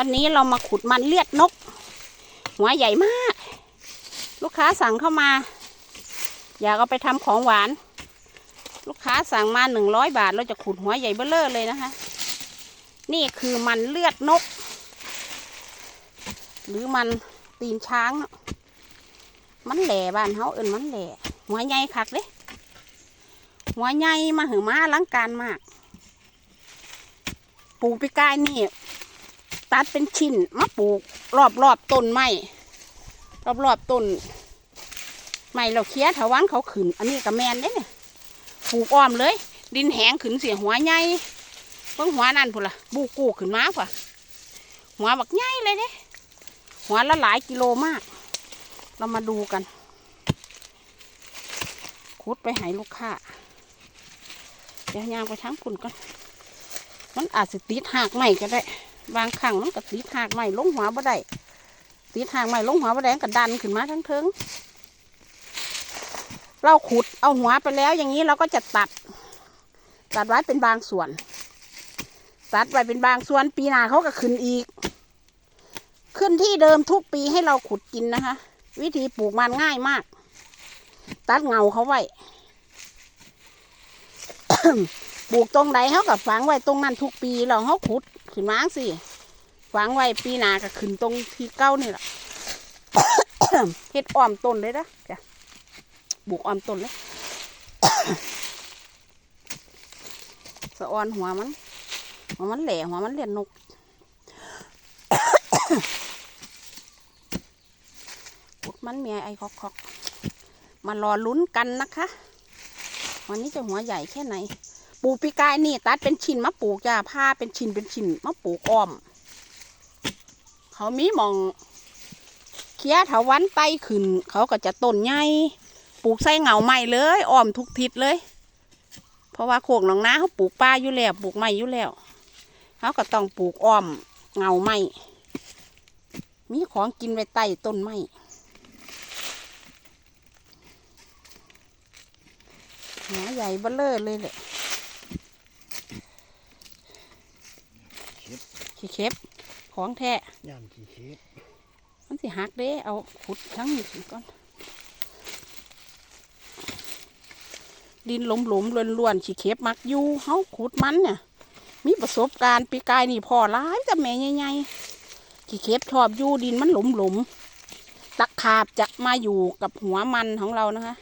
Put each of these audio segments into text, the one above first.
วันนี้เรามาขุดมันเลียดนก หัวใหญ่มาก ลูกค้าสั่งเข้ามา อยากเอาไปทำของหวาน ลูกค้าสั่งมาหนึ่งร้อยบาท เราจะขุดหัวใหญ่เบ้อเลอเลยนะคะ นี่คือมันเลือดนก หรือมันตีนช้าง มันแหล่บ้านเขาเอินมันแหล่หัวใหญ่คักเด้หัวใหญ่มาหือมาลังการมาก ปูปีกายนี่ ตัดเป็นชิ้นมาปลูก รอบรอบๆต้นไม้รอบรอบๆต้นไม้เราเคี้ยถาวันเขาขึ้นอันนี้กับแมนเด้นี่ยปลูกอ้อมเลย ดินแห้งขึ้นเสียหัวใหญ่เพิ่งหัวนั่นพุ่นละบูกูขึ้นมาป่ะหัวบักใหญ่เลยเด้หัวละหลายกิโลมาก เรามาดูกันคุดไปให้ลูกค้าเดี๋ยวยางไปทั้งคุณก่อนมันอาจจะติดหากใหม่ก็ได้ บางครั้งมันก็ติดหากใหม่ลงหัวบ่ได้ติดหากใหม่ลงหัวบ่ได้ก็ดันขึ้นมาทั้งเทิงเราขุดเอาหัวไปแล้วอย่างนี้เราก็จะตัด ตัดไว้เป็นบางส่วน ตัดไว้เป็นบางส่วนปีหน้าเขาก็ขึ้นอีก ขึ้นที่เดิมทุกปีให้เราขุดกินนะคะ วิธีปลูกมันง่ายมาก ตัดเงาเขาไว้ปลูกตรงไหนเขากับฝังไว้ตรงนั้นทุกปีเราเขาขุด ขึ้นมาสิฝังไว้ปีหนาก็ขึ้นตรงที่เก้านี่แหละเฮ็ดอ้อมต้นเลยนะจ้ะปลูกอ้อมต้นเลยสะออนหัวมันหัวมันแหล่หัวมันเลียนนกพุดมันเมียไอ้คอกคอกมารอลุ้นกันนะคะ วันนี้จะหัวใหญ่แค่ไหน ปลูกปีกายนี่ ตัดเป็นชิ้นมาปลูกจ้าผ้าเป็นชิ้นเป็นชิ้นมาปลูกอ้อม เขามีมองเคี้ยถาวันไตขึ้น เขาก็จะต้นใหญ่ปลูกใส่เหงาใหม่เลยอ้อมทุกทิศเลย เพราะว่าโขกหนองนาเขาปลูกป้าอยู่แล้วปลูกไม้อยู่แล้วเขาก็ต้องปลูกอ้อมเหงาไม้มีของกินไว้ใต้ต้นไม้หัวใหญ่เบ้อเลอเลยแหละ เข็บของแท้ย่านขี้เค็ดมันสิหักเด้เอาขุดทั้งนี้ขึ้นก่อน ดินหลมหลมๆล้วนๆขี้เข็บมักอยู่เฮาขุดมันเนี่ยมีประสบการณ์ปีกายนี่พอร้ายแต่แม่ใหญ่ๆขี้เข็บชอบอยู่ดินมันหลมหลมๆตะขาบจะมาอยู่กับหัวมันของเรานะคะ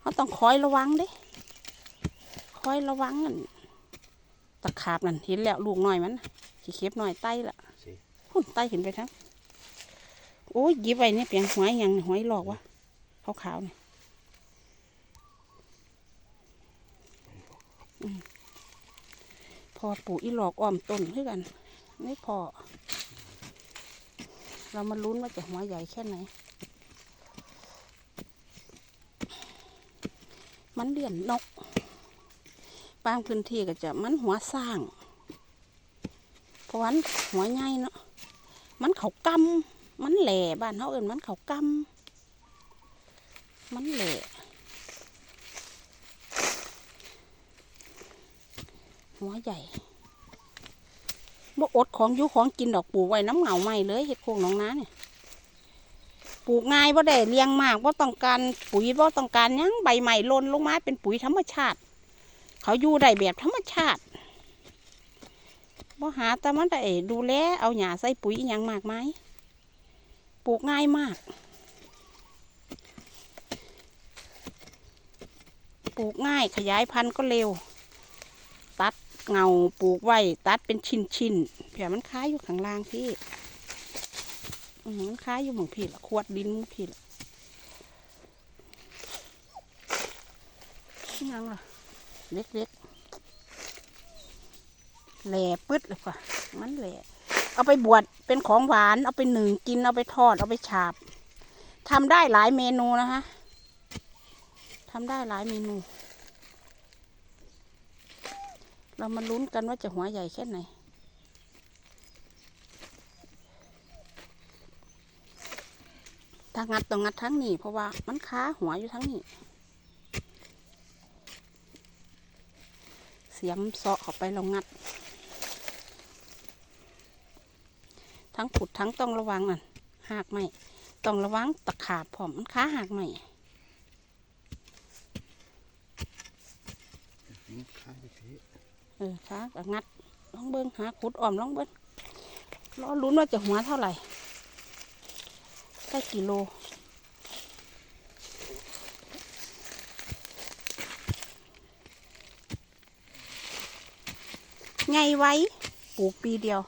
เราต้องคอยระวังเด้คอยระวังนั่นตะขาบนั่นเห็นแล้วลูกน้อยมัน ขี้เข็บหน่อยไต้ละสิพุ่นไต้ขึ้นไปทั้งโอ้ยหยิบไว้เนี่ยเปียงหอยหยังหอยหลอกวะขาวขาวๆเนี่ยอืมพอปลูกอีหลอกอ้อมต้นเพื่อกัน ไม่พอ เรามาลุ้นว่าจะหัวใหญ่แค่ไหน มันเลี่ยนนก บางพื้นที่ก็จะมันหัวสร้างเพ ราะวันหัวใหญ่เนาะมันเขากำมันแหล่บ้านเขาเอิ้นมันเขากำมันแหล่หัวใหญ่บ่อดของอยู่ของกินดอกปลูกไว้น้ำเหงาใหม่เลยเห็ดโคงน้องน้าเนี่ยปลูกง่ายบ่ได้เลี้ยงมากบ่ต้องการปุ๋ยบ่ต้องการยังใบใหม่ล่นลงมาเป็นปุ๋ยธรรมชาติ เขาอยู่ได้แบบธรรมชาติ บ่หาแต่มันได้ดูแลเอาหญ้าใส่ปุ๋ยอหยังมากมายปลูกง่ายมาก ปลูกง่ายขยายพันธุ์ก็เร็ว ตัดเงาปลูกไว้ ตัดเป็นชิ้นชิ้นๆเผื่อมันค้ายอยู่ข้างล่างพี่มันค้ายอยู่หมองพี่ละขวดดินมึงพี่ละยังล่ะเล็กๆ แหล่ปึ๊ดเลยค่ะ มันแหล่เอาไปบวชเป็นของหวาน เอาไปหนึ่งกิน เอาไปทอด เอาไปฉาบทำได้หลายเมนูนะคะทำได้หลายเมนู เรามาลุ้นกันว่าจะหัวใหญ่แค่ไหนถ้างัดต้องงัดทั้งนี้เพราะว่ามันค้าหัวอยู่ทั้งนี้ เสียมเสาะเข้าไปเรางัด ทั้งขุดทั้งต้องระวังนั่นหากไม่ต้องระวังตะขาบผอมมันค้าหากไม่เออค้าก็งัดลองเบิ้งหาขุดอ่อมลองเบิ้งรอลุ้นว่าจะหัวเท่าไหร่ได้กี่โลไงไว้ปลูกปีเดียว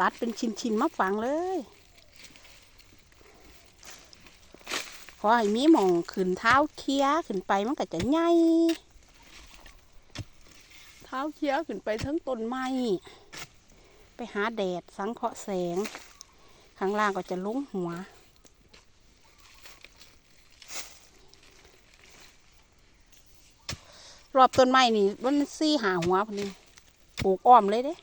ตัดเป็นชิ้นๆมาฝังเลย ขอให้มีหมองขึ้นเท้าเคี้ยขึ้นไปมันก็จะใหญ่เท้าเคี้ยขึ้นไปทั้งต้นไม้ไปหาแดดสังเคราะห์แสง ข้างล่างก็จะลุ้งหัว รอบต้นไม้นี่มันซี่หาหัวพอดีปลูกอ้อมเลยเด้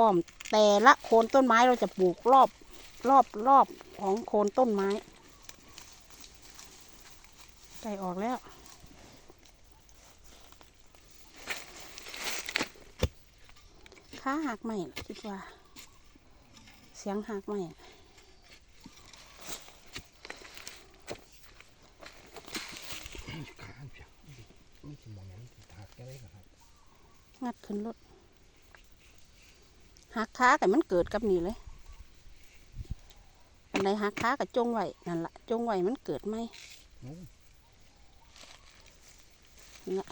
อ้อม แต่ละโคนต้นไม้เราจะปลูกรอบรอบรอบของโคนต้นไม้ใจออกแล้ว ขาหักไหมคิดว่า เสียงหักไหมข้างเพียงไม่ใช่มองนั้นถักแค่ไหนครับงัดขึ้นรถ หักขาแต่มันเกิดกับนี่เลยอันใดหักขากับจงไว้นั่นละจงไว้มันเกิดไหมโอ้นี่ละ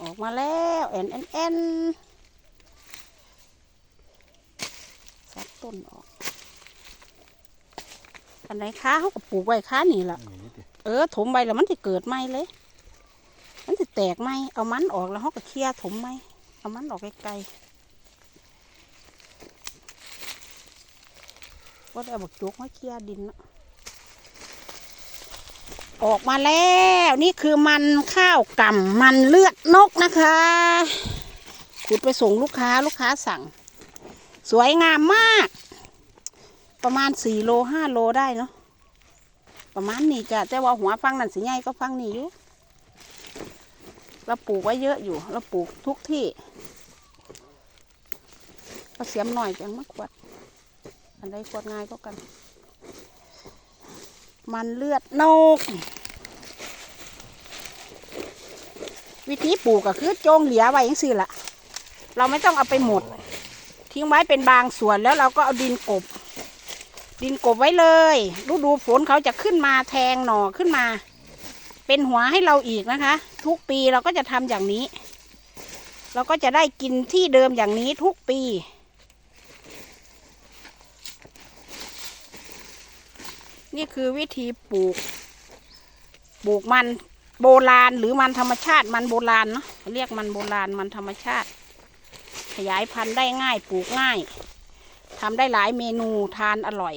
ออกมาแล้วแอนแอนแอนสักต้นออก อันไหนค้าเขาก็ปลูกไว้ค้านี่ละยนี่ดิเออถมไปแล้วมันจะเกิดไหมเลย มันจะแตกไหมเอามันออกแล้วเขาก็เคลียร์ถมไหมเอามันออกไกลๆ ว่าได้เอาบักจกมาเคลียดินนะออกมาแล้วนี่คือมันข้าวกล่ำมันเลือดนกนะคะขุดไปส่งลูกค้าลูกค้าสั่ง สวยงามมาก ประมาณสี่โลห้าโลได้เนาะประมาณนี้จ้ะแต่ว่าหัวฟังนั่นสิใหญ่ก็ฟังนี่อยู่เราปลูกไว้เยอะอยู่เราปลูกทุกที่ก็เสียมหน่อยจังมากกวด อันใดกวดง่ายก็กัน มันเลือดนก วิธีปลูกก็คือโจงเหลียไว้อย่างสี่ละเราไม่ต้องเอาไปหมด ทิ้งไว้เป็นบางส่วนแล้วเราก็เอาดินกบ ดินกบไว้เลยฤดูฝนเขาจะขึ้นมาแทงหน่อขึ้นมา เป็นหัวให้เราอีกนะคะ ทุกปีเราก็จะทำอย่างนี้ เราก็จะได้กินที่เดิมอย่างนี้ทุกปี นี่คือวิธีปลูก ปลูกมันโบราณหรือมันธรรมชาติมันโบราณเนาะเรียกมันโบราณมันธรรมชาติ ขยายพันธุ์ได้ง่ายปลูกง่ายทำได้หลายเมนูทานอร่อย